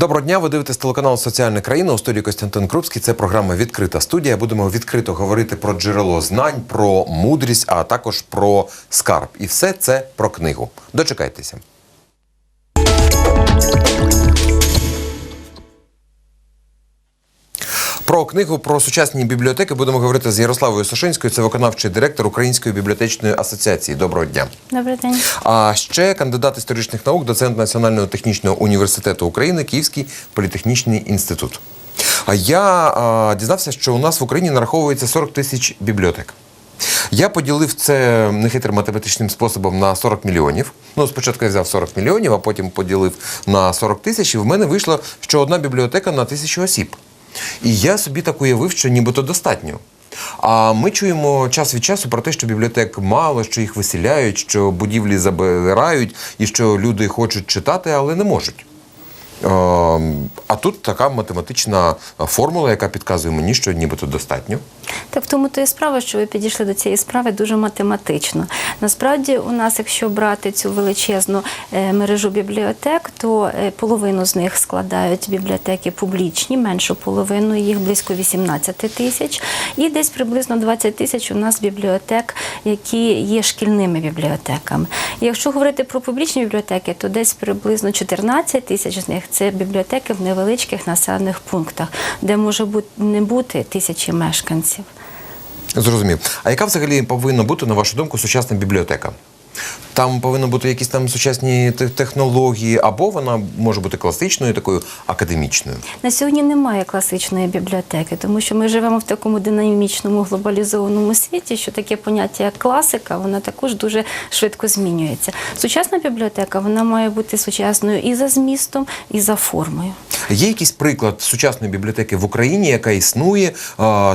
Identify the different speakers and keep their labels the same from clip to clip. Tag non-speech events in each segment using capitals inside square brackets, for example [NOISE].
Speaker 1: Доброго дня. Ви дивитесь телеканал Соціальна країна у студії Костянтин Крупський. Це програма Відкрита студія. Будемо відкрито говорити про джерело знань, про мудрість, а також про скарб. І все це про книгу. Дочекайтеся. Про книгу про сучасні бібліотеки будемо говорити з Ярославою Сошинською. Це виконавчий директор Української бібліотечної асоціації. Доброго дня.
Speaker 2: Добрий день.
Speaker 1: А ще кандидат історичних наук, доцент Національного технічного університету України, Київський політехнічний інститут. А я а, дізнався, що у нас в Україні нараховується 40 тисяч бібліотек. Я поділив це нехитрим математичним способом на 40 мільйонів. Ну, спочатку я взяв 40 мільйонів, а потім поділив на 40 тисяч, і в мене вийшло, що одна бібліотека на тисячу осіб. І я собі так уявив, що нібито достатньо. А ми чуємо час від часу про те, що бібліотек мало, що їх виселяють, що будівлі забирають і що люди хочуть читати, але не можуть. Е, А тут така математична формула, яка підказує мені, що нібито достатньо.
Speaker 2: Так в тому то і справа, що ви підійшли до цієї справи дуже математично. Насправді, у нас, якщо брати цю величезну е, мережу бібліотек, то е, половину з них складають бібліотеки публічні, меншу половину, їх близько 18 тисяч, і десь приблизно 20 тисяч у нас бібліотек, які є шкільними бібліотеками. Якщо говорити про публічні бібліотеки, то десь приблизно 14 тисяч з них це бібліотеки в невеличких населених пунктах, де може не бути тисячі мешканців.
Speaker 1: Зрозумів. А яка взагалі повинна бути, на вашу думку, сучасна бібліотека? Там повинні бути якісь там сучасні технології, або вона може бути класичною, такою академічною.
Speaker 2: На сьогодні немає класичної бібліотеки, тому що ми живемо в такому динамічному глобалізованому світі, що таке поняття як класика, вона також дуже швидко змінюється. Сучасна бібліотека вона має бути сучасною і за змістом, і за формою.
Speaker 1: Є якийсь приклад сучасної бібліотеки в Україні, яка існує,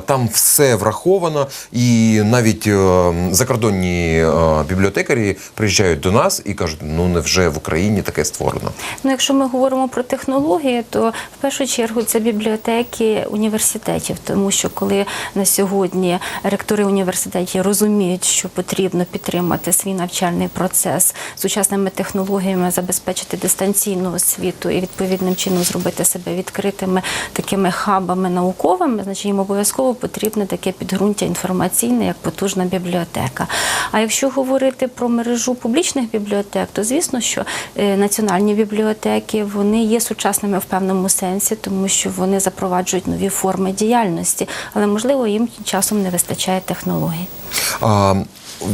Speaker 1: там все враховано, і навіть е, закордонні е, бібліотекарі приїжджають до нас і кажуть, ну невже в Україні таке створено?
Speaker 2: Ну, якщо ми говоримо про технології, то в першу чергу це бібліотеки університетів, тому що коли на сьогодні ректори університетів розуміють, що потрібно підтримати свій навчальний процес сучасними технологіями, забезпечити дистанційну освіту і відповідним чином зробити себе відкритими такими хабами науковими, значить їм обов'язково потрібне таке підґрунтя інформаційне, як потужна бібліотека. А якщо говорити про мережу публічних бібліотек, то звісно, що е, національні бібліотеки вони є сучасними в певному сенсі, тому що вони запроваджують нові форми діяльності, але можливо їм часом не вистачає технологій.
Speaker 1: А,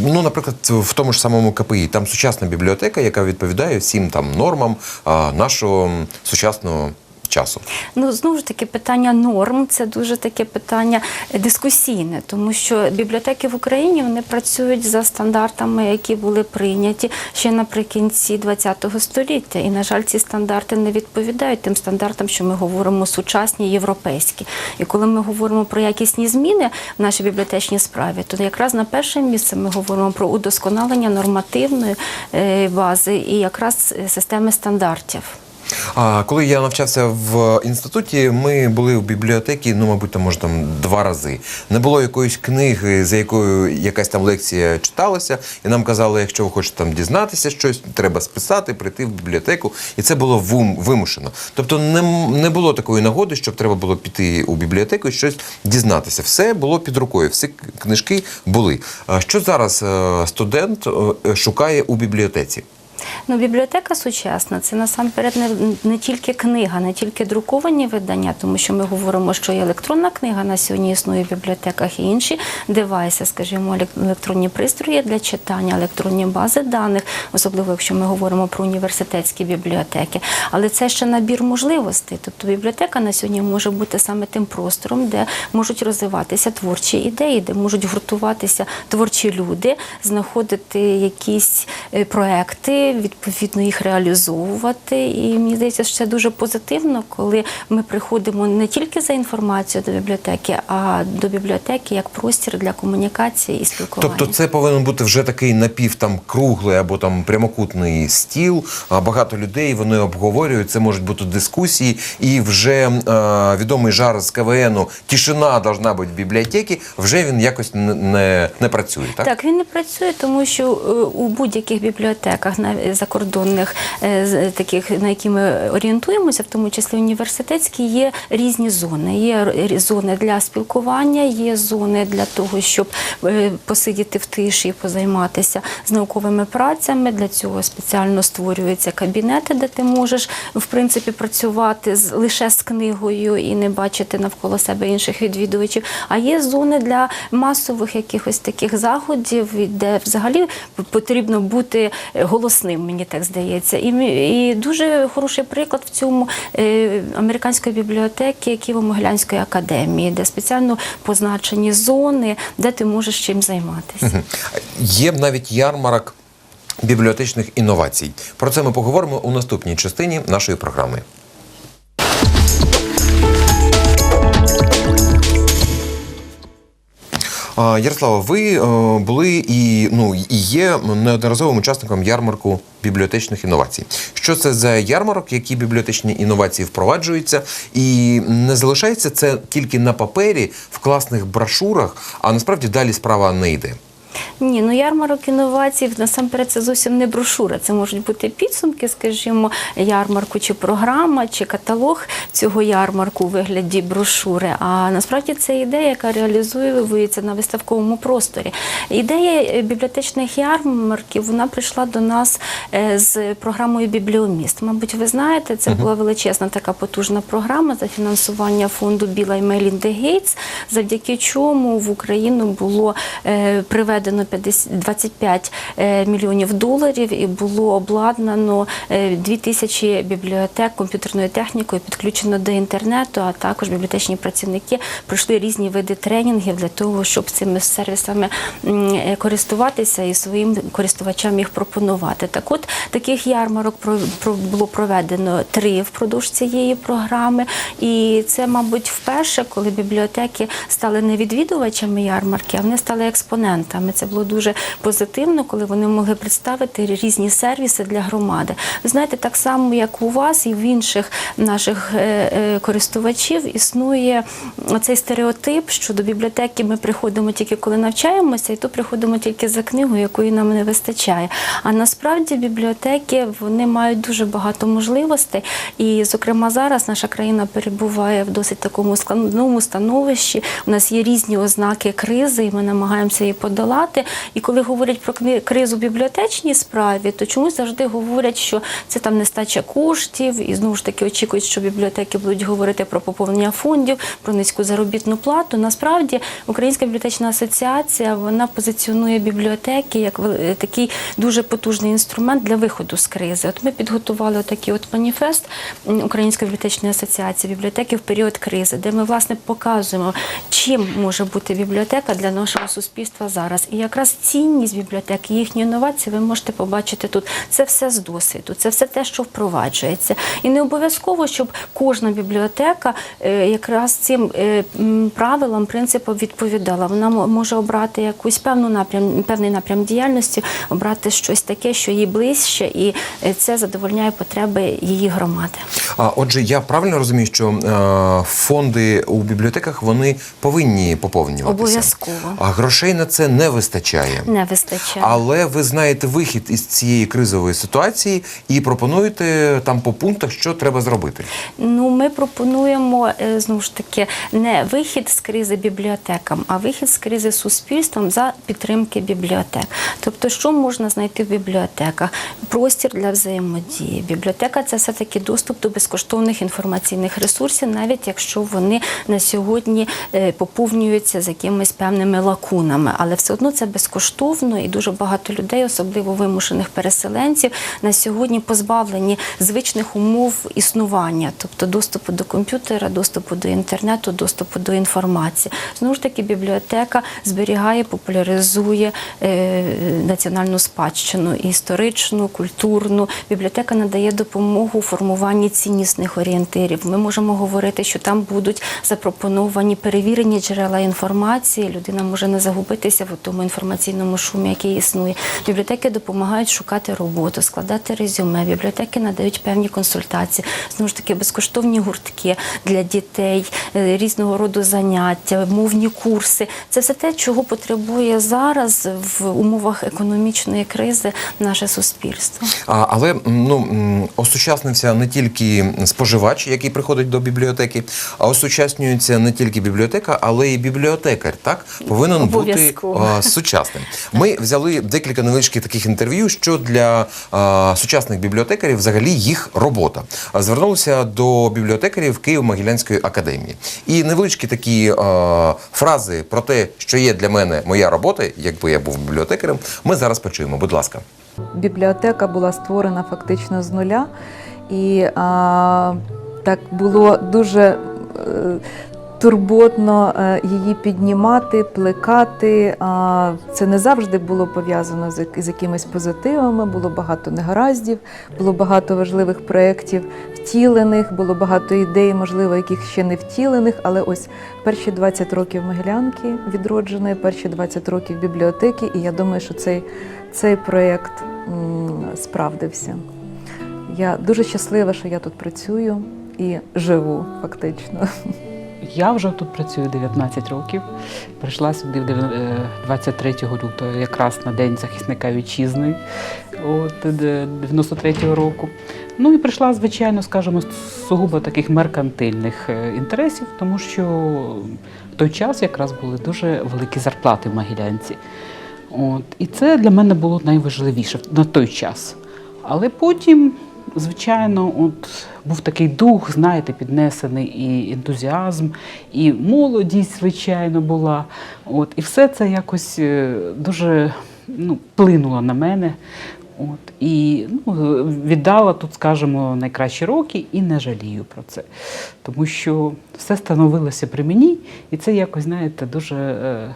Speaker 1: ну, наприклад, в тому ж самому КПІ там сучасна бібліотека, яка відповідає всім там нормам а, нашого сучасного часу.
Speaker 2: Ну знову ж таки, питання норм це дуже таке питання дискусійне, тому що бібліотеки в Україні вони працюють за стандартами, які були прийняті ще наприкінці ХХ століття. І, на жаль, ці стандарти не відповідають тим стандартам, що ми говоримо сучасні європейські. І коли ми говоримо про якісні зміни в нашій бібліотечній справі, то якраз на перше місце ми говоримо про удосконалення нормативної е, бази і якраз системи стандартів.
Speaker 1: А коли я навчався в інституті, ми були в бібліотеці, ну, мабуть, там, може, там два рази. Не було якоїсь книги, за якою якась там лекція читалася, і нам казали, якщо ви хочете там дізнатися щось, треба списати, прийти в бібліотеку. І це було вум- вимушено. Тобто не, не було такої нагоди, щоб треба було піти у бібліотеку і щось дізнатися. Все було під рукою, всі книжки були. А що зараз е, студент е, шукає у бібліотеці?
Speaker 2: Ну, бібліотека сучасна це насамперед не, не тільки книга, не тільки друковані видання, тому що ми говоримо, що і електронна книга на сьогодні існує в бібліотеках і інші девайси, скажімо, електронні пристрої для читання, електронні бази даних, особливо якщо ми говоримо про університетські бібліотеки. Але це ще набір можливостей. Тобто бібліотека на сьогодні може бути саме тим простором, де можуть розвиватися творчі ідеї, де можуть гуртуватися творчі люди, знаходити якісь е, відповідно їх реалізовувати. І мені здається, що це дуже позитивно, коли ми приходимо не тільки за інформацією до бібліотеки, а до бібліотеки як простір для комунікації і спілкування.
Speaker 1: Тобто це повинен бути вже такий напів там круглий або там прямокутний стіл. Багато людей вони обговорюють. Це можуть бути дискусії, і вже е, відомий жар з КВНу Тишина должна бути в бібліотеці. Вже він якось не, не, не працює. Так?
Speaker 2: Так, він не працює, тому що е, у будь-яких бібліотеках, нав- е, закордонних е, таких, на які ми орієнтуємося, в тому числі університетські, є різні зони. Є зони для спілкування, є зони для того, щоб е, посидіти в тиші позайматися з науковими працями. Для цього спеціально створюються кабінети, де ти можеш в принципі працювати з лише з книгою і не бачити навколо себе інших відвідувачів. А є зони для масових якихось таких заходів, де взагалі потрібно бути голосним, мені так здається. І, і дуже хороший приклад в цьому е, американської бібліотеки Києво-Могилянської академії, де спеціально позначені зони, де ти можеш чим займатися.
Speaker 1: Є навіть ярмарок бібліотечних інновацій. Про це ми поговоримо у наступній частині нашої програми. Ярослава, ви е, були і ну і є неодноразовим учасником ярмарку бібліотечних інновацій. Що це за ярмарок, які бібліотечні інновації впроваджуються, і не залишається це тільки на папері в класних брошурах, а насправді далі справа не йде.
Speaker 2: Ні, ну ярмарок інновацій насамперед це зовсім не брошура. Це можуть бути підсумки, скажімо, ярмарку, чи програма, чи каталог цього ярмарку у вигляді брошури. А насправді це ідея, яка реалізується на виставковому просторі. Ідея е, бібліотечних ярмарків вона прийшла до нас е, з програмою Бібліоміст. Мабуть, ви знаєте, це була величезна така потужна програма за фінансування фонду Біла і Мелінди Гейтс, завдяки чому в Україну було е, приведено 50 25 е, мільйонів доларів і було обладнано е, 2000 бібліотек комп'ютерною технікою, підключено до інтернету, а також бібліотечні працівники пройшли різні види тренінгів для того, щоб цими сервісами е, користуватися і своїм користувачам їх пропонувати. Так от таких ярмарок було проведено три впродовж цієї програми, і це, мабуть, вперше, коли бібліотеки стали не відвідувачами ярмарки, а вони стали експонентами. Це було дуже позитивно, коли вони могли представити різні сервіси для громади. Ви знаєте, так само як у вас і в інших наших е, е, користувачів існує цей стереотип, що до бібліотеки ми приходимо тільки коли навчаємося, і то приходимо тільки за книгою, якої нам не вистачає. А насправді бібліотеки вони мають дуже багато можливостей. І, зокрема, зараз наша країна перебуває в досить такому складному становищі. У нас є різні ознаки кризи, і ми намагаємося її подолати. І коли говорять про кризу бібліотечній справі, то чомусь завжди говорять, що це там нестача коштів, і знову ж таки очікують, що бібліотеки будуть говорити про поповнення фондів, про низьку заробітну плату. Насправді Українська бібліотечна асоціація вона позиціонує бібліотеки як е, такий дуже потужний інструмент для виходу з кризи. От ми підготували такий от маніфест Української бібліотечної асоціації бібліотеки в період кризи, де ми власне показуємо, чим може бути бібліотека для нашого суспільства зараз. І якраз цінність бібліотеки, їхні інновації, ви можете побачити тут. Це все з досвіду, це все те, що впроваджується. І не обов'язково, щоб кожна бібліотека е, якраз цим е, правилам, принципам відповідала. Вона мо- може обрати якусь певну напрям, певний напрям діяльності, обрати щось таке, що їй ближче, і е, це задовольняє потреби її громади.
Speaker 1: А отже, я правильно розумію, що е, фонди у бібліотеках вони повинні поповнюватися.
Speaker 2: Обов'язково.
Speaker 1: А грошей на це не вистачає.
Speaker 2: Не вистачає.
Speaker 1: Але ви знаєте вихід із цієї кризової ситуації і пропонуєте там по пунктах, що треба зробити.
Speaker 2: Ну, ми пропонуємо е, знову ж таки не вихід з кризи бібліотекам, а вихід з кризи суспільством за підтримки бібліотек. Тобто, що можна знайти в бібліотеках? Простір для взаємодії. Бібліотека це все таки доступ до безкоштовних інформаційних ресурсів, навіть якщо вони на сьогодні е, поповнюються з якимись певними лакунами, але все одно це безкоштовно і дуже багато людей, особливо вимушених переселенців, на сьогодні позбавлені звичних умов існування, тобто доступу до комп'ютера, доступу до інтернету, доступу до інформації. Знову ж таки, бібліотека зберігає, популяризує е, національну спадщину історичну, культурну. Бібліотека надає допомогу у формуванні ціннісних орієнтирів. Ми можемо говорити, що там будуть запропоновані перевірені джерела інформації. Людина може не загубитися в тому інформаційному шумі, який існує. Бібліотеки допомагають шукати роботу, складати резюме. Бібліотеки надають певні консультації, знову ж таки безкоштовні гуртки для дітей, е, різного роду заняття, мовні курси. Це все те, чого потребує зараз в умовах економічної кризи наше суспільство.
Speaker 1: А, але ну, осучаснився не тільки споживач, який приходить до бібліотеки, а осучаснюється не тільки бібліотека, але й бібліотекар. Так повинен бути сучасним. Ми взяли декілька невеличких таких інтерв'ю, що для а, сучасних бібліотекарів взагалі їх робота. Звернулися до бібліотекарів Києво-Могилянської академії. І невеличкі такі а, фрази про те, що є для мене моя робота, якби я був бібліотекарем, ми зараз почуємо. Будь ласка.
Speaker 3: Бібліотека була створена фактично з нуля, і а, так було дуже е, турботно е, її піднімати, плекати. Це не завжди було пов'язано з, якимись позитивами, було багато негараздів, було багато важливих проєктів втілених, було багато ідей, можливо, яких ще не втілених, але ось перші 20 років Могилянки відродженої, перші 20 років бібліотеки, і я думаю, що цей, цей проєкт справдився. Я дуже щаслива, що я тут працюю і живу фактично. [LAUGHS]
Speaker 4: Я вже тут працюю 19 років. Прийшла сюди в дев- е, 23 лютого, якраз на День захисника вітчизни от, 93-го року. Ну і прийшла, звичайно, скажімо, сугубо таких меркантильних е, інтересів, тому що в той час якраз були дуже великі зарплати в Могилянці. От, і це для мене було найважливіше на той час. Але потім, звичайно, от був такий дух, знаєте, піднесений і ентузіазм, і молодість, звичайно, була. От, і все це якось е, дуже ну, вплинуло на мене. От, і ну, віддала тут, скажімо, найкращі роки і не жалію про це. Тому що все становилося при мені, і це якось, знаєте, дуже. е,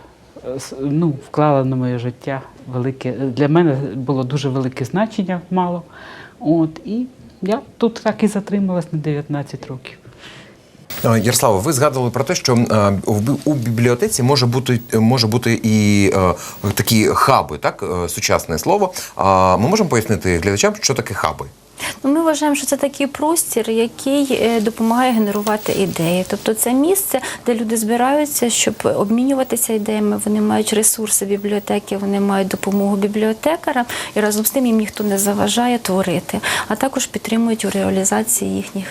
Speaker 4: ну, вклала на моє життя велике. Для мене було дуже велике значення мало. От, і я тут так і затрималась на 19 років.
Speaker 1: А, Ярослава, ви згадували про те, що бі- у бібліотеці може бути може бути і е, такі хаби, так е, сучасне слово. Ми можемо пояснити глядачам, що таке хаби?
Speaker 2: Ну, ми вважаємо, що це такий простір, який е, допомагає генерувати ідеї. Тобто це місце, де люди збираються, щоб обмінюватися ідеями. Вони мають ресурси бібліотеки, вони мають допомогу бібліотекарам, і разом з тим їм ніхто не заважає творити, а також підтримують у реалізації їхніх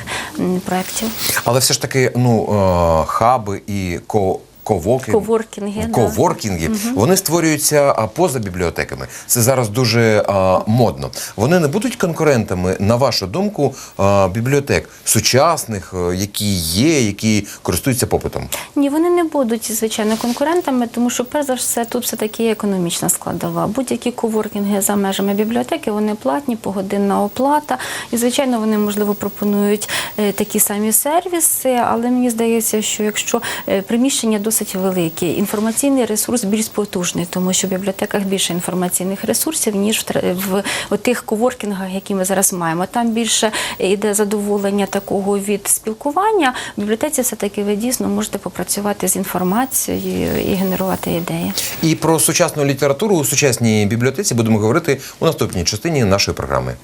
Speaker 2: проєктів.
Speaker 1: Але все ж таки, ну е, хаби і ко. Ковоки,
Speaker 2: Коворкінги, да.
Speaker 1: коворкінги, вони створюються поза бібліотеками. Це зараз дуже а, модно. Вони не будуть конкурентами, на вашу думку, а, бібліотек сучасних, е, які є, які користуються попитом.
Speaker 2: Ні, вони не будуть звичайно конкурентами, тому що перш за все тут все таки є економічна складова. Будь-які коворкінги за межами бібліотеки вони платні, погодинна оплата. І звичайно, вони можливо пропонують е, такі самі сервіси, але мені здається, що якщо е, приміщення досить велике, інформаційний ресурс більш потужний, тому що в бібліотеках більше інформаційних ресурсів ніж в в тих коворкінгах, які ми зараз маємо. Там більше йде задоволення такого від спілкування. В бібліотеці все таки ви дійсно можете попрацювати з інформацією і генерувати ідеї.
Speaker 1: І про сучасну літературу у сучасній бібліотеці будемо говорити у наступній частині нашої програми.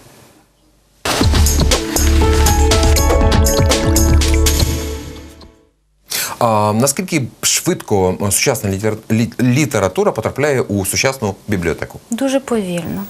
Speaker 1: Наскільки швидко сучасна літер- література потрапляє у сучасну бібліотеку?
Speaker 2: Дуже повільно.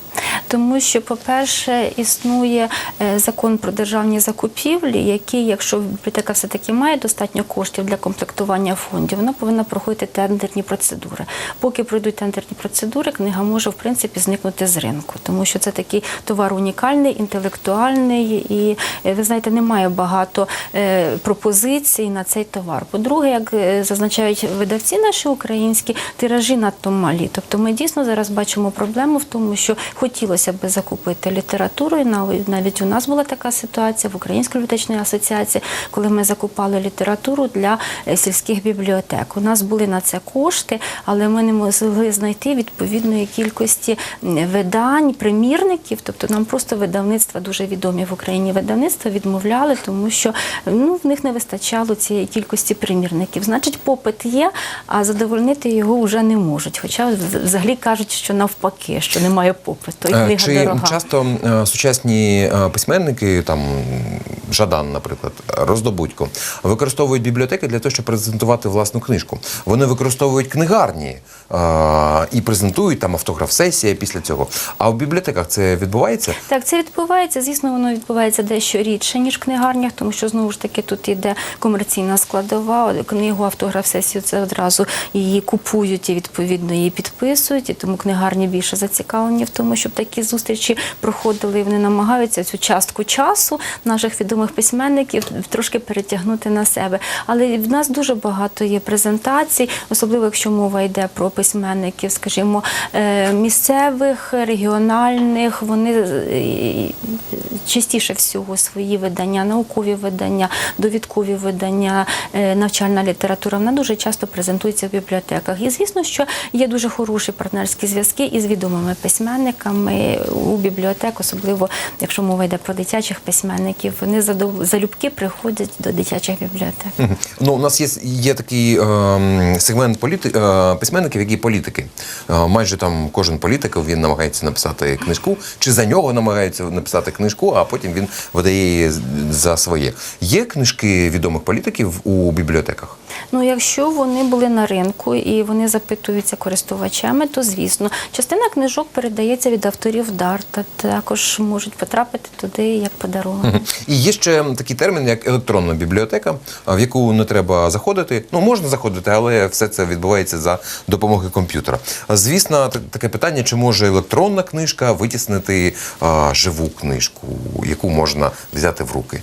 Speaker 2: Тому що, по-перше, існує е, закон про державні закупівлі, який, якщо бібліотека все-таки має достатньо коштів для комплектування фондів, вона повинна проходити тендерні процедури. Поки пройдуть тендерні процедури, книга може в принципі зникнути з ринку, тому що це такий товар унікальний, інтелектуальний, і е, ви знаєте, немає багато е, пропозицій на цей товар. По-друге, як зазначають видавці наші українські, тиражі надто малі. Тобто ми дійсно зараз бачимо проблему в тому, що хотілося хотілося б закупити літературу. І навіть у нас була така ситуація в Українській бібліотечній асоціації, коли ми закупали літературу для е, сільських бібліотек. У нас були на це кошти, але ми не могли знайти відповідної кількості видань, примірників. Тобто нам просто видавництва дуже відомі в Україні видавництва відмовляли, тому що ну в них не вистачало цієї кількості примірників. Значить, попит є, а задовольнити його вже не можуть. Хоча взагалі кажуть, що навпаки, що немає попиту,
Speaker 1: Е,
Speaker 2: книга
Speaker 1: Чи
Speaker 2: дорога.
Speaker 1: часто е, сучасні е, письменники, там Жадан, наприклад, Роздобудько, використовують бібліотеки для того, щоб презентувати власну книжку. Вони використовують книгарні е, і презентують там автограф-сесія після цього. А в бібліотеках це відбувається?
Speaker 2: Так, це відбувається. Звісно, воно відбувається дещо рідше, ніж в книгарнях, тому що знову ж таки тут іде комерційна складова. Книгу автограф-сесію це одразу її купують і відповідно її підписують. І тому книгарні більше зацікавлені в тому, щоб такі зустрічі проходили. І вони намагаються цю частку часу наших відомих письменників трошки перетягнути на себе. Але в нас дуже багато є презентацій, особливо якщо мова йде про письменників, скажімо, е, місцевих, регіональних. Вони е, частіше всього свої видання, наукові видання, довідкові видання, е, навчальна література. Вона дуже часто презентується в бібліотеках. І звісно, що є дуже хороші партнерські зв'язки із відомими письменниками у бібліотек, особливо якщо мова йде про дитячих письменників. Вони залюбки приходять до дитячих бібліотек.
Speaker 1: Ну, у нас є, є такий ем, сегмент політи, е, письменників, які політики. Е, майже там кожен політик він намагається написати книжку, чи за нього намагається написати книжку, а потім він видає її за своє. Є книжки відомих політиків у бібліотеках?
Speaker 2: Ну, якщо вони були на ринку і вони запитуються користувачами, то звісно, частина книжок передається від авторів в дар, та також можуть потрапити туди як подарунок.
Speaker 1: І є ще такий термін, як електронна бібліотека, в яку не треба заходити. Ну, можна заходити, але все це відбувається за допомогою комп'ютера. Звісно, таке питання, чи може електронна книжка витіснити а, живу книжку, яку можна взяти в руки.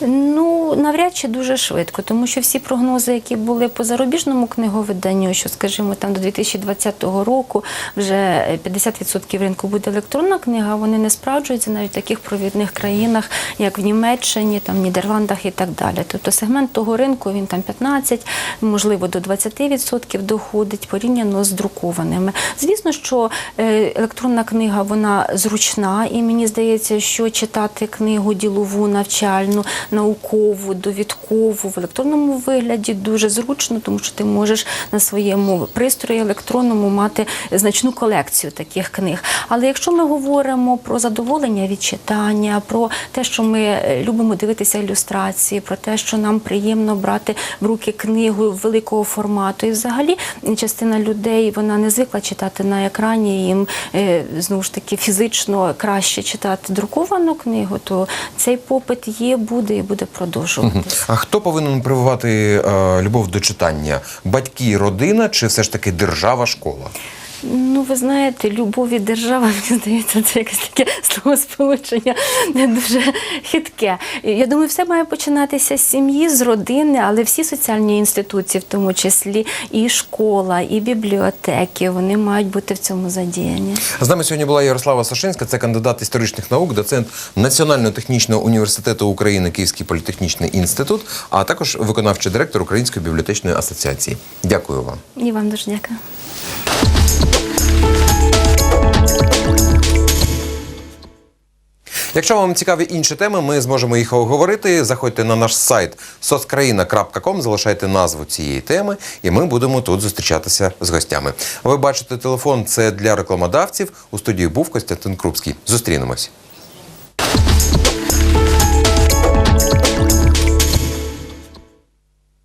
Speaker 2: Ну, навряд чи дуже швидко, тому що всі прогнози, які були по зарубіжному книговиданню, що, скажімо, там до 2020 року вже 50% ринку буде електронна книга, вони не справджуються навіть в таких провідних країнах, як в Німеччині, там, Нідерландах і так далі. Тобто сегмент того ринку він там 15, можливо, до 20% доходить порівняно з друкованими. Звісно, що е, електронна книга вона зручна, і мені здається, що читати книгу ділову, навчальну, наукову, довідкову в електронному вигляді дуже зручно, тому що ти можеш на своєму пристрої електронному мати значну колекцію таких книг. Але якщо ми говоримо про задоволення від читання, про те, що ми е, любимо дивитися ілюстрації, про те, що нам приємно брати в руки книгу великого формату, і взагалі частина людей вона не звикла читати на екрані. Їм е, знову ж таки фізично краще читати друковану книгу, то цей попит є, буде і буде продовжуватися.
Speaker 1: А хто повинен прививати е, любов до читання? Батьки, родина чи все ж таки держава, школа?
Speaker 2: Ну, ви знаєте, любов і держава, [LAUGHS] мені здається, це якесь таке словосполучення не дуже хитке. Я думаю, все має починатися з сім'ї, з родини, але всі соціальні інституції, в тому числі і школа, і бібліотеки, вони мають бути в цьому задіяні.
Speaker 1: З нами сьогодні була Ярослава Сашинська, це кандидат історичних наук, доцент Національного технічного університету України Київський політехнічний інститут, а також виконавчий директор Української бібліотечної асоціації. Дякую вам.
Speaker 2: І вам дуже дякую.
Speaker 1: Якщо вам цікаві інші теми, ми зможемо їх оговорити. Заходьте на наш сайт soskraїна.com, залишайте назву цієї теми, і ми будемо тут зустрічатися з гостями. Ви бачите телефон, це для рекламодавців. У студії був Костянтин Крупський. Зустрінемось.